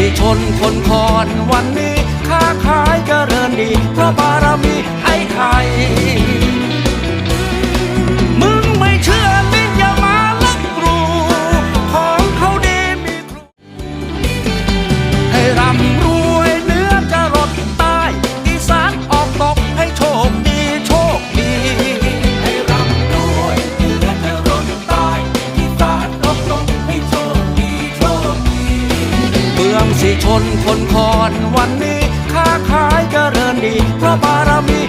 สิชนคนคอนวันนี้ค้าขายเจริญดีเพราะบารมีไอ้ไข่ องสิชนคนคอนวันนี้ค้าขายเจริญดี เพราะบารมี